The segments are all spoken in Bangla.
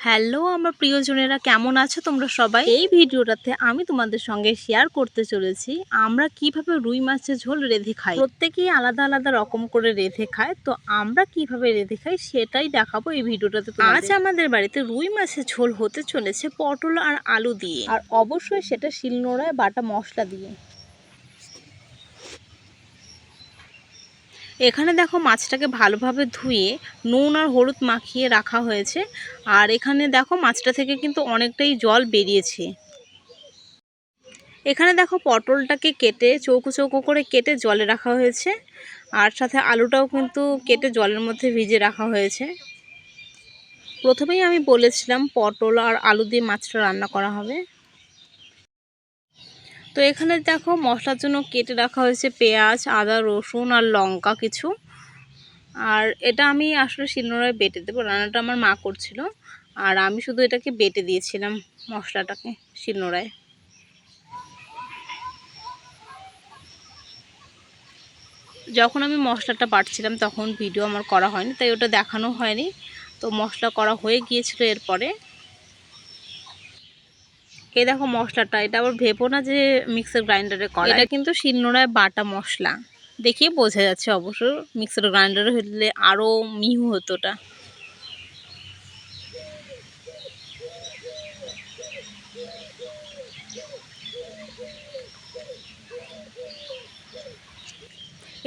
হ্যালো আমার প্রিয়জনেরা কেমন আছো তোমরা সবাই? এই ভিডিওটাতে আমি তোমাদের সঙ্গে শেয়ার করতে চলেছি আমরা কীভাবে রুই মাছের ঝোল রেঁধে খাই। প্রত্যেকেই আলাদা আলাদা রকম করে রেঁধে খায় তো আমরা কীভাবে রেঁধে খাই সেটাই দেখাবো এই ভিডিওটাতে আজ আমাদের বাড়িতে রুই মাছের ঝোল হতে চলেছে পটল আর আলু দিয়ে। আর অবশ্যই সেটা শিলনোড়ায় বাটা মশলা দিয়ে। এখানে দেখো মাছটাকে ভালোভাবে ধুয়ে নুন আর হলুদ মাখিয়ে রাখা হয়েছে। আর এখানে দেখো মাছটা থেকে কিন্তু অনেকটাই জল বেরিয়েছে। এখানে দেখো পটলটাকে কেটে, চৌকো চৌকো করে কেটে জলে রাখা হয়েছে। আর সাথে আলুটাও কিন্তু কেটে জলের মধ্যে ভিজে রাখা হয়েছে। প্রথমেই আমি বলেছিলাম পটল আর আলু দিয়ে মাছটা রান্না করা হবে। তো এখানে দেখো মশলার জন্য কেটে রাখা হয়েছে পেঁয়াজ, আদা, রসুন আর লঙ্কা কিছু। আর এটা আমি আসলে শিলনোড়ায় বেটে দেবো, রান্নাটা আমার মা করছিল। আর আমি শুধু এটাকে বেটে দিয়েছিলাম মশলাটাকে শিলনোড়ায়। যখন আমি মশলাটা বাটছিলাম তখন ভিডিও আমার করা হয়নি, তাই ওটা দেখানো হয়নি। তো মশলা করা হয়ে গিয়েছিল এরপরে। এই দেখো মশলাটা, এটা আবার ভেবো না যে মিক্সার গ্রাইন্ডারে করা। এটা কিন্তু শিলনোড়ায় বাটা মশলা। দেখিয়ে বোঝা যাচ্ছে অবশ্য মিক্সার গ্রাইন্ডারে হলে আরও মিহু হতো ওটা।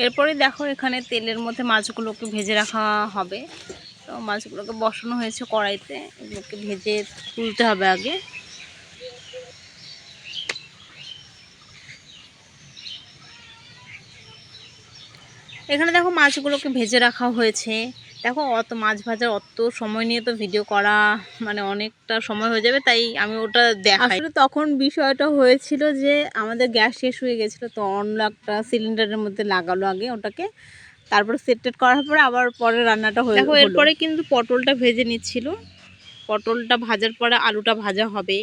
এরপরে দেখো এখানে তেলের মধ্যে মাছগুলোকে ভেজে রাখা হবে। তো মাছগুলোকে বসানো হয়েছে কড়াইতে। এগুলোকে ভেজে তুলতে হবে আগে। এখানে দেখো মাছগুলোকে ভেজে রাখা হয়েছে। দেখো অত মাছ ভাজার অত সময় নিয়ে তো ভিডিও করা মানে অনেকটা সময় হয়ে যাবে তাই আমি ওটা দেখাই। তখন বিষয়টা হয়েছিল যে আমাদের গ্যাস শেষ হয়ে গেছিল তো অন্য একটা সিলিন্ডারের মধ্যে লাগালো আগে ওটাকে। তারপর সেট টেট করার পরে আবার পরে রান্নাটা হয়ে দেখো এরপরে কিন্তু পটলটা ভেজে নিচ্ছিল। পটলটা ভাজার পরে আলুটা ভাজা হবে।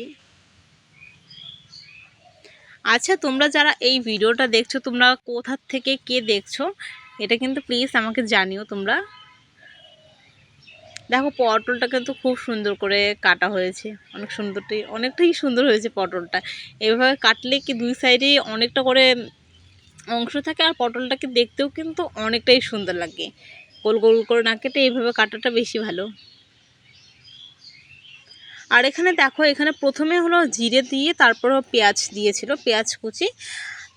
আচ্ছা তোমরা যারা এই ভিডিওটা দেখছ তোমরা কোথার থেকে কে দেখছ? এটা কিন্তু প্লিজ আমাকে জানিও তোমরা। দেখো, পটলটা কিন্তু খুব সুন্দর করে কাটা হয়েছে। অনেক সুন্দরটাই, অনেকটাই সুন্দর হয়েছে পটলটা। এভাবে কাটলে কি দুই সাইডেই অনেকটা করে অংশ থাকে, আর পটলটাকে দেখতেও কিন্তু অনেকটাই সুন্দর লাগে। গোল গোল করে না কেটে এইভাবে কাটাটা বেশি ভালো। আর এখানে দেখো, এখানে প্রথমে হলো জিরে দিয়ে, তারপর পেঁয়াজ দিয়েছিল, পেঁয়াজ কুচি।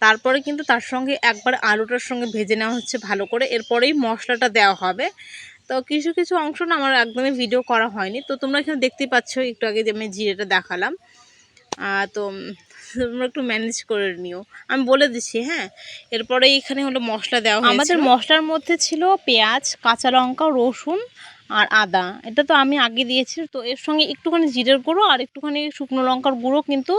তারপরে কিন্তু তার সঙ্গে একবার আলুটার সঙ্গে ভেজে নেওয়া হচ্ছে ভালো করে। এরপরেই মশলাটা দেওয়া হবে। তো কিছু কিছু অংশ না আমার একদমই ভিডিও করা হয়নি। তো তোমরা এখানে দেখতেই পাচ্ছ, একটু আগে যে আমি জিরেটা দেখালাম। তো তোমরা একটু ম্যানেজ করে নিও। আমি বলে দিচ্ছি হ্যাঁ? এরপরে এখানে হলো মশলা দেওয়া আমাদের মশলার মধ্যে ছিল পেঁয়াজ, কাঁচা লঙ্কা, রসুন আর আদা। এটা তো আমি আগে দিয়েছি তো এর সঙ্গে একটুখানি জিরের গুঁড়ো আর একটুখানি শুকনো লঙ্কার গুঁড়ো কিন্তু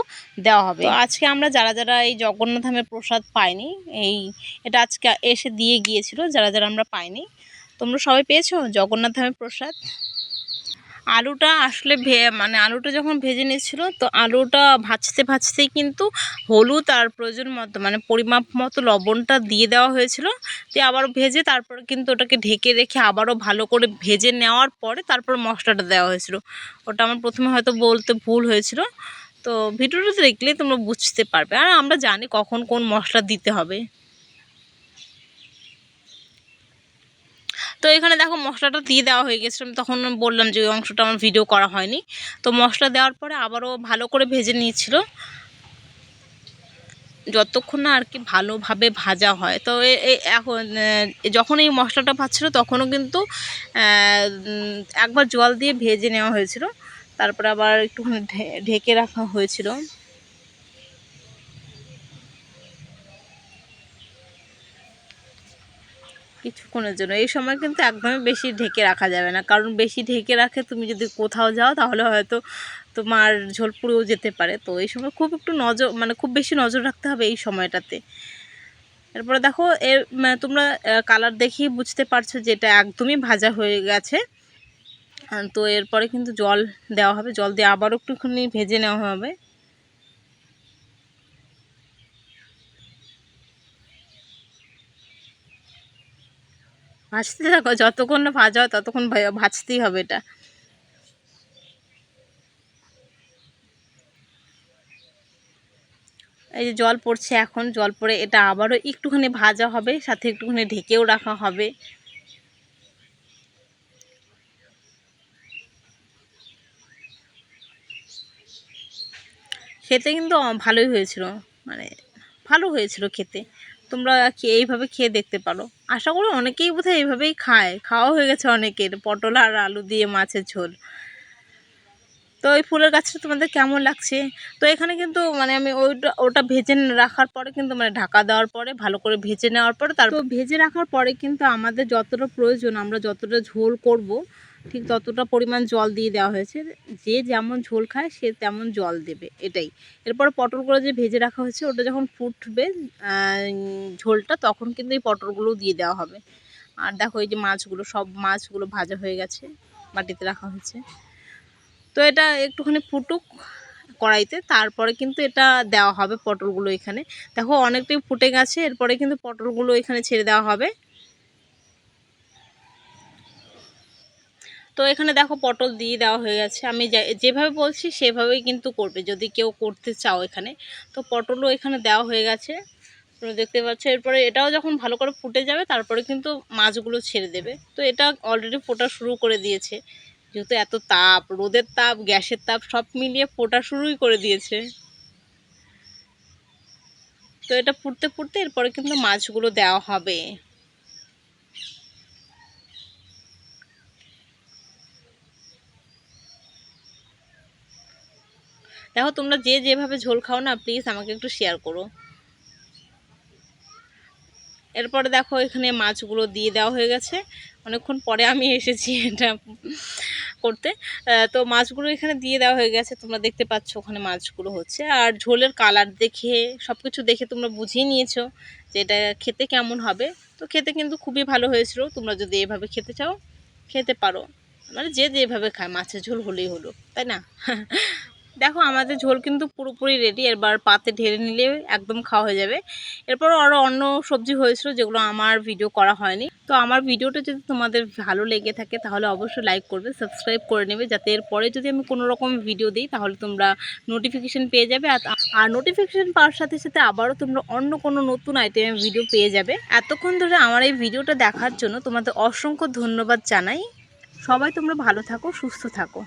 দেওয়া হবে। আজকে আমরা যারা যারা এই জগন্নাথ ধামের প্রসাদ পাইনি এই এটা আজকে এসে দিয়ে গিয়েছিল যারা যারা আমরা পাইনি তোমরা সবাই পেয়েছ জগন্নাথ ধামের প্রসাদ? আলুটা আসলে ভে মানে আলুটা যখন ভেজে নিচ্ছিল তো আলুটা ভাজতে ভাজতেই কিন্তু হলুদ আর প্রয়োজন মতো মানে পরিমাপ মতো লবণটা দিয়ে দেওয়া হয়েছিল। দিয়ে আবারও ভেজে তারপর কিন্তু ওটাকে ঢেকে রেখে আবারও ভালো করে ভেজে নেওয়ার পরে তারপর মশলাটা দেওয়া হয়েছিল। ওটা আমার প্রথমে হয়তো বলতে ভুল হয়েছিল। তো ভিডিওটা দেখলে তোমরা বুঝতে পারবে। আর আমরা জানি কখন কোন মশলা দিতে হবে। তো এখানে দেখো মশলাটা দিয়ে দেওয়া হয়ে গেছিল আমি তখন বললাম যে ওই অংশটা আমার ভিডিও করা হয়নি। তো মশলা দেওয়ার পরে আবারও ভালো করে ভেজে নিয়েছিল। যতক্ষণ না আর কি ভালোভাবে ভাজা হয়। তো এখন যখন এই মশলাটা ভাজছিল তখনও কিন্তু একবার জল দিয়ে ভেজে নেওয়া হয়েছিল। তারপরে আবার একটুখানি ঢেকে রাখা হয়েছিল। কিছুক্ষণের জন্য। এই সময় কিন্তু একদমই বেশি ঢেকে রাখা যাবে না। কারণ বেশি ঢেকে রাখে তুমি যদি কোথাও যাও, তাহলে হয়তো তোমার ঝোল পুড়েও যেতে পারে। তো এই সময় খুব একটু নজর মানে খুব বেশি নজর রাখতে হবে এই সময়টাতে। এরপরে দেখো, এর তোমরা কালার দেখেই বুঝতে পারছ যে এটা একদমই ভাজা হয়ে গেছে। তো এরপরে কিন্তু জল দেওয়া হবে। জল দিয়ে আবারও একটুখানি ভেজে নেওয়া হবে। ভাজতে থাকো, যতক্ষণ না ভাজা হয় ততক্ষণ ভাজতেই হবে এটা। এই যে জল পড়ছে এখন, জল পড়ে এটা আবারও একটুখানি ভাজা হবে, সাথে একটুখানি ঢেকেও রাখা হবে। খেতে কিন্তু ভালোই হয়েছিল মানে ভালো হয়েছিল খেতে। তোমরা এইভাবে খেয়ে দেখতে পারো? আশা করি অনেকেই বোধহয় এইভাবেই খায়। খাওয়া হয়ে গেছে অনেকের, পটল আর আলু দিয়ে মাছের ঝোল। তো ওই ফুলের গাছটা তোমাদের কেমন লাগছে? তো এখানে কিন্তু মানে আমি ওইটা, ওটা ভেজে রাখার পরে কিন্তু মানে ঢাকা দেওয়ার পরে, ভালো করে ভেজে নেওয়ার পরে তারপর ভেজে রাখার পরে কিন্তু আমাদের যতটা প্রয়োজন, আমরা যতটা ঝোল করব ঠিক ততটা পরিমাণ জল দিয়ে দেওয়া হয়েছে। যে যেমন ঝোল খায়, সে তেমন জল দেবে, এটাই। এরপর পটলগুলো যে ভেজে রাখা হয়েছে, ওটা যখন ফুটবে ঝোলটা, তখন কিন্তু এই পটলগুলো দিয়ে দেওয়া হবে। আর দেখো এই যে মাছগুলো, সব মাছগুলো ভাজা হয়ে গেছে, বাটিতে রাখা হয়েছে। তো এটা একটুখানি ফুটুক কড়াইতে, তারপরে কিন্তু এটা দেওয়া হবে পটলগুলো এখানে। দেখো অনেকটাই ফুটে গেছে, এরপরে কিন্তু পটলগুলো এখানে ছেড়ে দেওয়া হবে। তো এখানে দেখো পটল দিয়ে দেওয়া হয়ে গেছে। আমি যেভাবে বলছি সেভাবেই কিন্তু করবে, যদি কেউ করতে চাও এখানে। তো পটলও এখানে দেওয়া হয়ে গেছে। তোমরা দেখতে পাচ্ছ, এরপরে এটাও যখন ভালো করে ফুটে যাবে, তারপরে কিন্তু মাছগুলো ছেড়ে দেবে। তো এটা অলরেডি ফোটা শুরু করে দিয়েছে। যেহেতু এত তাপ, রোদের তাপ, গ্যাসের তাপ, সব মিলিয়ে ফোটা শুরুই করে দিয়েছে। তো এটা ফুটতে ফুটতে এরপরে কিন্তু মাছগুলো দেওয়া হবে। দেখো, তোমরা যে যেভাবে ঝোল খাও না প্লিজ আমাকে একটু শেয়ার করো। এরপরে দেখো, এখানে মাছগুলো দিয়ে দেওয়া হয়ে গেছে। অনেকক্ষণ পরে আমি এসেছি এটা করতে। তো মাছগুলো এখানে দিয়ে দেওয়া হয়ে গেছে। তোমরা দেখতে পাচ্ছ ওখানে মাছগুলো হচ্ছে। আর ঝোলের কালার দেখে সব কিছু দেখে তোমরা বুঝিয়ে নিয়েছো যে এটা খেতে কেমন হবে। তো খেতে কিন্তু খুবই ভালো হয়েছিল। তোমরা যদি এভাবে খেতে চাও, খেতে পারো। মানে যে যেভাবে খায়, মাছের ঝোল হলেই হলো, তাই না? দেখো, আমাদের ঝোল কিন্তু পুরোপুরি রেডি এবার পাতে ঢেলে নিলে একদম খাওয়া হয়ে যাবে। এরপর আরও অন্য সবজি হয়েছিল যেগুলো আমার ভিডিও করা হয়নি। তো আমার ভিডিওটা যদি তোমাদের ভালো লেগে থাকে, তাহলে অবশ্যই লাইক করবে সাবস্ক্রাইব করে নেবে, যাতে এরপরে যদি আমি কোনো রকম ভিডিও দিই, তাহলে তোমরা নোটিফিকেশান পেয়ে যাবে। আর- নোটিফিকেশান পাওয়ার সাথে সাথে আবারও তোমরা অন্য কোনো নতুন আইটেমের ভিডিও পেয়ে যাবে। এতক্ষণ ধরে আমার এই ভিডিওটা দেখার জন্য তোমাদের অসংখ্য ধন্যবাদ জানাই। সবাই তোমরা ভালো থাকো, সুস্থ থাকো।